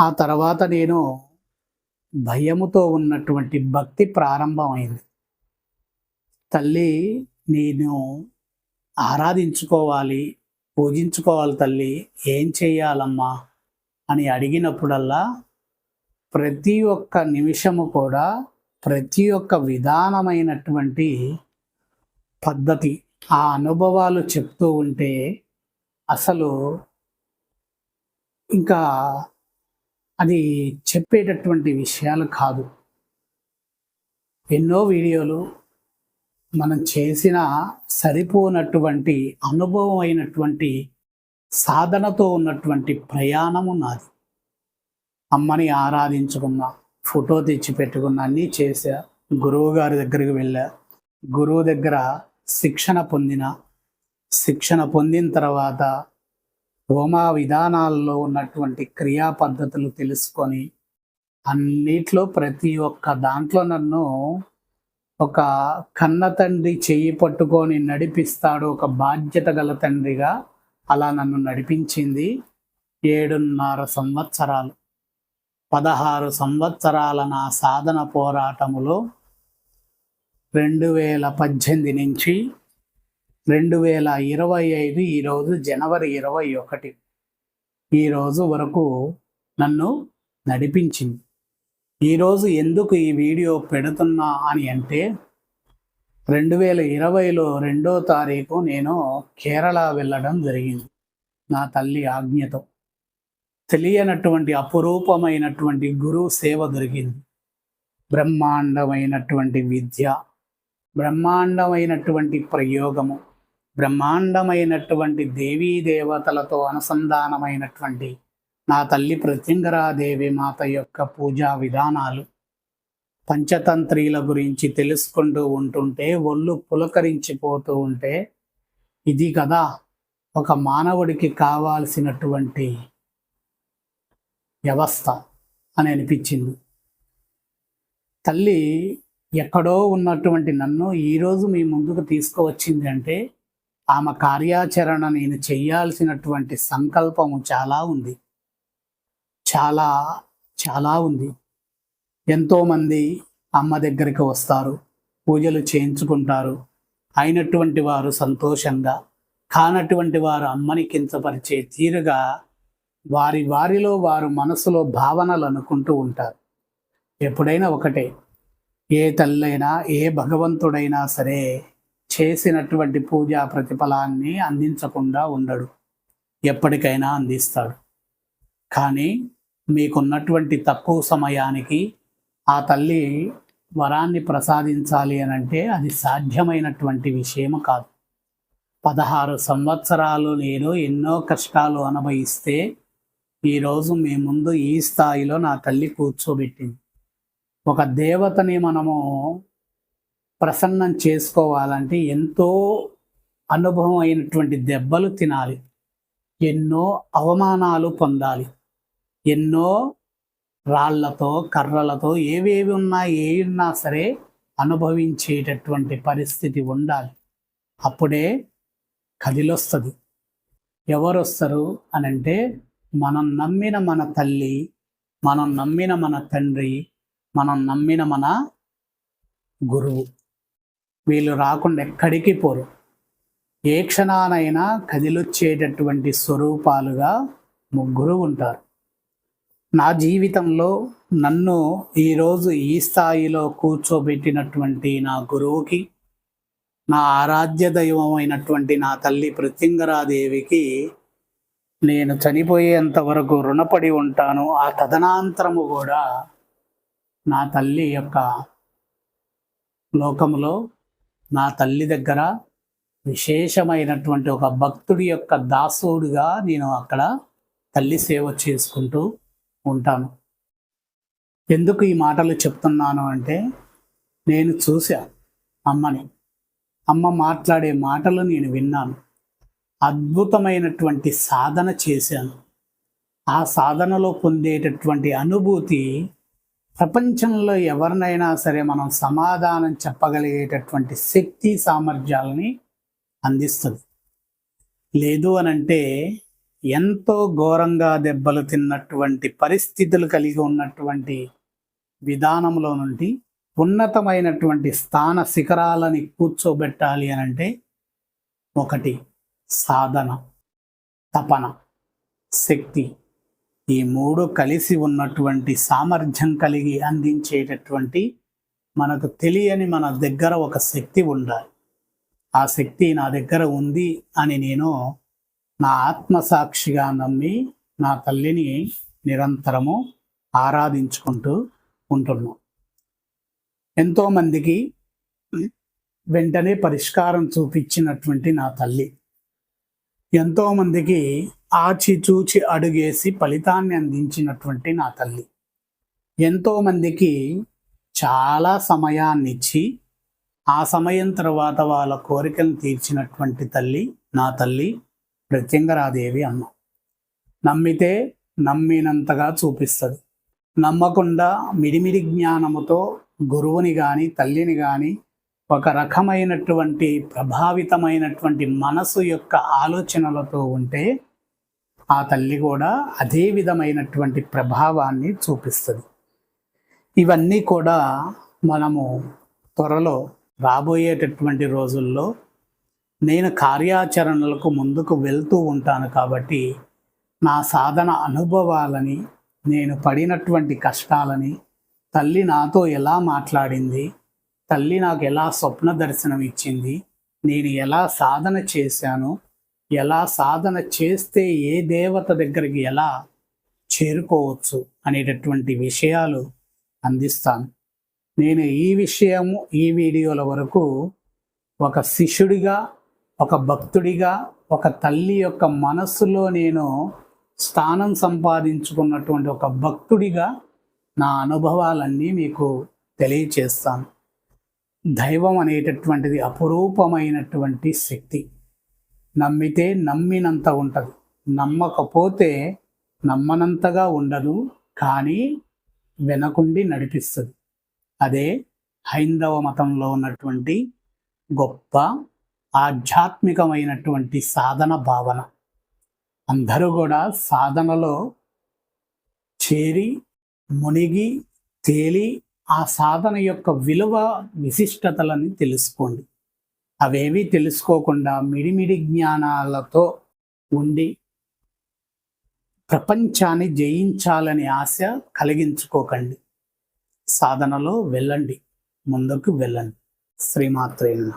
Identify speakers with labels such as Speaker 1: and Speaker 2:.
Speaker 1: ఆ తర్వాత నేను భయముతో ఉన్నటువంటి భక్తి ప్రారంభమైంది. తల్లి నేను ఆరాధించుకోవాలి పూజించుకోవాలి తల్లి ఏం చేయాలమ్మా? అని అడిగినప్పుడల్లా ప్రతి ఒక్క నిమిషము కూడా ప్రతి ఒక్క విధానమైనటువంటి పద్ధతి ఆ అనుభవాలు చెప్తూ ఉంటే అసలు ఇంకా అది చెప్పేటటువంటి విషయాలు కాదు. ఎన్నో వీడియోలు మనం చేసిన సరిపోనటువంటి అనుభవం అయినటువంటి సాధనతో ఉన్నటువంటి ప్రయాణము నాది. అమ్మని ఆరాధించుకున్నా ఫోటో తెచ్చి పెట్టుకున్నా అన్నీ చేశా. గురువు గారి దగ్గరికి వెళ్ళా. గురువు దగ్గర శిక్షణ పొందిన. శిక్షణ పొందిన తర్వాత హోమా విధానాల్లో ఉన్నటువంటి క్రియా పద్ధతులు తెలుసుకొని అన్నిట్లో ప్రతి ఒక్క దాంట్లో నన్ను ఒక కన్న తండ్రి చెయ్యి పట్టుకొని నడిపిస్తాడు ఒక బాధ్యత గల తండ్రిగా అలా నన్ను నడిపించింది ఏడున్నర సంవత్సరాలు. పదహారు సంవత్సరాల నా సాధన పోరాటములో రెండు వేల పద్దెనిమిది నుంచి రెండు వేల ఇరవై ఐదు ఈరోజు జనవరి ఇరవై ఒకటి. ఈరోజు వరకు నన్ను నడిపించింది. ఈరోజు ఎందుకు ఈ వీడియో పెడుతున్నా అని అంటే రెండు వేల ఇరవైలో రెండో తారీఖు నేను కేరళ వెళ్ళడం జరిగింది నా తల్లి ఆజ్ఞతో. తెలియనటువంటి అపురూపమైనటువంటి గురువు సేవ దొరికింది. బ్రహ్మాండమైనటువంటి విద్య బ్రహ్మాండమైనటువంటి ప్రయోగము. బ్రహ్మాండమైనటువంటి దేవీ దేవతలతో అనుసంధానమైనటువంటి నా తల్లి ప్రత్యంగరాదేవి మాత యొక్క పూజా విధానాలు పంచతంత్రీల గురించి తెలుసుకుంటూ ఉంటుంటే ఒళ్ళు పులకరించిపోతూ ఉంటే ఇది కదా ఒక మానవుడికి కావాల్సినటువంటి వ్యవస్థ అని అనిపించింది. తల్లి ఎక్కడో ఉన్నటువంటి నన్ను ఈరోజు మీ ముందుకు తీసుకువచ్చింది అంటే ఆమె కార్యాచరణ నేను చేయాల్సినటువంటి సంకల్పము చాలా ఉంది. చాలా చాలా ఉంది. ఎంతోమంది అమ్మ దగ్గరికి వస్తారు పూజలు చేయించుకుంటారు. అయినటువంటి వారు సంతోషంగా కానటువంటి వారు అమ్మని కించపరిచే తీరుగా వారి వారిలో వారు మనసులో భావనలు అనుకుంటూ ఉంటారు. ఎప్పుడైనా ఒకటే ఏ తల్లైనా ఏ భగవంతుడైనా సరే చేసినటువంటి పూజా ప్రతిఫలాన్ని అందించకుండా ఉండడు. ఎప్పటికైనా అందిస్తాడు. కానీ మీకున్నటువంటి తక్కువ సమయానికి ఆ తల్లి వరాన్ని ప్రసాదించాలి అని అంటే అది సాధ్యమైనటువంటి విషయం కాదు. పదహారు సంవత్సరాలు నేను ఎన్నో కష్టాలు అనుభవిస్తే ఈరోజు మీ ముందు ఈ స్థాయిలో నా తల్లి కూర్చోబెట్టింది. ఒక దేవతని మనము ప్రసన్నం చేసుకోవాలంటే ఎంతో అనుభవం అయినటువంటి దెబ్బలు తినాలి. ఎన్నో అవమానాలు పొందాలి. ఎన్నో రాళ్ళతో కర్రలతో ఏవేవి ఉన్నా ఏ ఉన్నా సరే అనుభవించేటటువంటి పరిస్థితి ఉండాలి. అప్పుడే కదిలొస్తుంది. ఎవరు వస్తారు అని అంటే మనం నమ్మిన మన తల్లి మనం నమ్మిన మన తండ్రి మనం నమ్మిన మన గురువు. వీళ్ళు రాకుండా ఎక్కడికి పోరు. ఏ క్షణానైనా కదిలొచ్చేటటువంటి స్వరూపాలుగా ముగ్గురు ఉంటారు. నా జీవితంలో నన్ను ఈరోజు ఈ స్థాయిలో కూర్చోబెట్టినటువంటి నా గురువుకి నా ఆరాధ్య దైవమైనటువంటి నా తల్లి ప్రత్యంగరాదేవికి నేను చనిపోయేంత వరకు రుణపడి ఉంటాను. ఆ తదనాంతరము కూడా నా తల్లి యొక్క లోకములో నా తల్లి దగ్గర విశేషమైనటువంటి ఒక భక్తుడి యొక్క దాసోడుగా నేను అక్కడ తల్లి సేవ చేసుకుంటూ ఉంటాను. ఎందుకు ఈ మాటలు చెప్తున్నాను అంటే నేను చూశా అమ్మని. అమ్మ మాట్లాడే మాటలు నేను విన్నాను. అద్భుతమైనటువంటి సాధన చేశాను. ఆ సాధనలో పొందేటటువంటి అనుభూతి ప్రపంచంలో ఎవరినైనా సరే మనం సమాధానం చెప్పగలిగేటటువంటి శక్తి సామర్థ్యాలని అందిస్తుంది. లేదు అనంటే ఎంతో ఘోరంగా దెబ్బలు తిన్నటువంటి పరిస్థితులు కలిగి ఉన్నటువంటి విధానంలో నుండి ఉన్నతమైనటువంటి స్థాన శిఖరాలని కూర్చోబెట్టాలి అని అంటే ఒకటి సాధన తపన శక్తి. ఈ మూడు కలిసి ఉన్నటువంటి సామర్థ్యం కలిగి అందించేటటువంటి మనకు తెలియని మన దగ్గర ఒక శక్తి ఉండాలి. ఆ శక్తి నా దగ్గర ఉంది అని నేను నా ఆత్మసాక్షిగా నమ్మి నా తల్లిని నిరంతరము ఆరాధించుకుంటూ ఉంటున్నాం. ఎంతోమందికి వెంటనే పరిష్కారం చూపించినటువంటి నా తల్లి. ఎంతోమందికి ఆచిచూచి అడుగేసి ఫలితాన్ని అందించినటువంటి నా తల్లి. ఎంతోమందికి చాలా సమయాన్ని ఇచ్చి ఆ సమయం తర్వాత వాళ్ళ కోరికలను తీర్చినటువంటి తల్లి నా తల్లి ప్రత్యంగరాదేవి అమ్మ. నమ్మితే నమ్మినంతగా చూపిస్తుంది. నమ్మకుండా మిడిమిడి జ్ఞానముతో గురువుని కానీ తల్లిని కానీ ఒక రకమైనటువంటి ప్రభావితమైనటువంటి మనసు యొక్క ఆలోచనలతో ఉంటే ఆ తల్లి కూడా అదే విధమైనటువంటి ప్రభావాన్ని చూపిస్తుంది. ఇవన్నీ కూడా మనము త్వరలో రాబోయేటటువంటి రోజుల్లో నేను కార్యాచరణలకు ముందుకు వెళ్తూ ఉంటాను కాబట్టి నా సాధన అనుభవాలని నేను పడినటువంటి కష్టాలని తల్లి నాతో ఎలా మాట్లాడింది తల్లి నాకు ఎలా స్వప్న దర్శనం ఇచ్చింది నేను ఎలా సాధన చేశాను ఎలా సాధన చేస్తే ఏ దేవత దగ్గరికి ఎలా చేరుకోవచ్చు అనేటటువంటి విషయాలు అందిస్తాను. నేను ఈ విషయము ఈ వీడియోల వరకు ఒక శిష్యుడిగా ఒక భక్తుడిగా ఒక తల్లి యొక్క మనస్సులో నేను స్థానం సంపాదించుకున్నటువంటి ఒక భక్తుడిగా నా అనుభవాలన్నీ మీకు తెలియచేస్తాను. దైవం అనేటటువంటిది అపురూపమైనటువంటి శక్తి. నమ్మితే నమ్మినంత ఉంటుంది. నమ్మకపోతే నమ్మనంతగా ఉండదు కానీ వెనకుండి నడిపిస్తుంది. అదే హైందవ మతంలో ఉన్నటువంటి గొప్ప ఆధ్యాత్మికమైనటువంటి సాధన భావన. అందరూ కూడా సాధనలో చేరి మునిగి తేలి ఆ సాధన యొక్క విలువ విశిష్టతలని తెలుసుకోండి. అవేవి తెలుసుకోకుండా మిడిమిడి జ్ఞానాలతో ఉండి ప్రపంచాన్ని జయించాలని ఆశ కలిగించుకోకండి. సాధనలో వెళ్ళండి. ముందుకు వెళ్ళండి. శ్రీమాత్రేణ